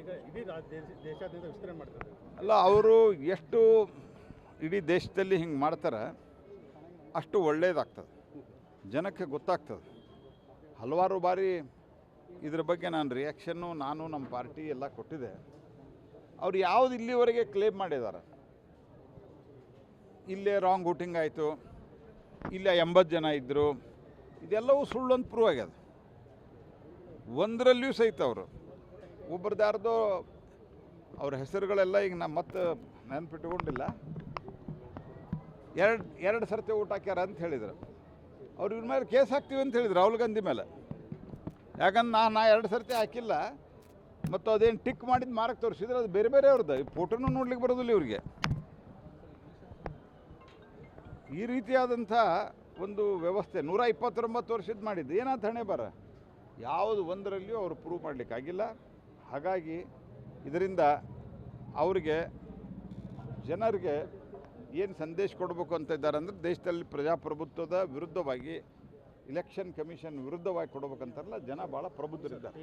ಈಗ ಇಡೀ ದೇಶಾದ್ಯಂತ ವಿಸ್ತರಣೆ ಮಾಡ್ತಾರೆ ಅಲ್ಲ, ಅವರು ಎಷ್ಟು ಇಡೀ ದೇಶದಲ್ಲಿ ಹಿಂಗೆ ಮಾಡ್ತಾರೆ, ಅಷ್ಟು ಒಳ್ಳೇದಾಗ್ತದೆ. ಜನಕ್ಕೆ ಗೊತ್ತಾಗ್ತದೆ. ಹಲವಾರು ಬಾರಿ ಇದ್ರ ಬಗ್ಗೆ ನಾನು ರಿಯಾಕ್ಷನ್ನು ನಾನು ನಮ್ಮ ಪಾರ್ಟಿ ಎಲ್ಲ ಕೊಟ್ಟಿದೆ. ಅವ್ರು ಯಾವುದು ಇಲ್ಲಿವರೆಗೆ ಕ್ಲೇಮ್ ಮಾಡಿದ್ದಾರೆ? ಇಲ್ಲೇ ರಾಂಗ್ ವೋಟಿಂಗ್ ಆಯಿತು, ಇಲ್ಲೇ ಎಂಬತ್ತು ಜನ ಇದ್ದರು ಇದೆಲ್ಲವೂ ಸುಳ್ಳು ಅಂತ ಪ್ರೂವ್ ಆಗ್ಯದ ಒಂದರಲ್ಲಿಯೂ ಸಹಿತ ಅವರು. ಒಬ್ರದ್ದು ಯಾರ್ದೋ ಅವ್ರ ಹೆಸರುಗಳೆಲ್ಲ ಈಗ ನಾ ಮತ್ತೆ ನೆನಪಿಟ್ಟುಕೊಂಡಿಲ್ಲ ಎರಡು ಎರಡು ಸರ್ತಿ ಊಟ ಹಾಕ್ಯಾರ ಅಂತ ಹೇಳಿದರು. ಅವ್ರು ಇವ್ರ ಮೇಲೆ ಕೇಸ್ ಹಾಕ್ತೀವಿ ಅಂತ ಹೇಳಿದ್ರು ರಾಹುಲ್ ಗಾಂಧಿ ಮೇಲೆ. ಯಾಕಂದ್ರೆ ನಾ ನಾ ಎರಡು ಸರ್ತಿ ಹಾಕಿಲ್ಲ. ಮತ್ತು ಅದೇನು ಟಿಕ್ ಮಾಡಿದ್ದು ಮಾರ್ಕ್ ತೋರಿಸಿದ್ರೆ ಅದು ಬೇರೆ ಬೇರೆ ಅವ್ರದ್ದು. ಈ ಫೋಟೋನೂ ನೋಡ್ಲಿಕ್ಕೆ ಬರೋದಿಲ್ಲ ಇವ್ರಿಗೆ. ಈ ರೀತಿಯಾದಂಥ ಒಂದು ವ್ಯವಸ್ಥೆ ನೂರ ಇಪ್ಪತ್ತೊಂಬತ್ತು ವರ್ಷದ ಮಾಡಿದ್ದು. ಅಂತ ಹಣೆ ಬರ? ಯಾವುದು ಒಂದರಲ್ಲಿಯೂ ಅವರು ಪ್ರೂವ್ ಮಾಡಲಿಕ್ಕಾಗಿಲ್ಲ. ಹಾಗಾಗಿ ಇದರಿಂದ ಅವರಿಗೆ ಜನರಿಗೆ ಏನು ಸಂದೇಶ ಕೊಡಬೇಕು ಅಂತ ಇದ್ದಾರೆ ಅಂದರೆ ದೇಶದಲ್ಲಿ ಪ್ರಜಾಪ್ರಭುತ್ವದ ವಿರುದ್ಧವಾಗಿ ಇಲೆಕ್ಷನ್ ಕಮಿಷನ್ ವಿರುದ್ಧವಾಗಿ ಕೊಡ್ಬೇಕಂತಾರಲ್ಲ, ಜನ ಭಾಳ ಪ್ರಬುದ್ಧರಿದ್ದಾರೆ.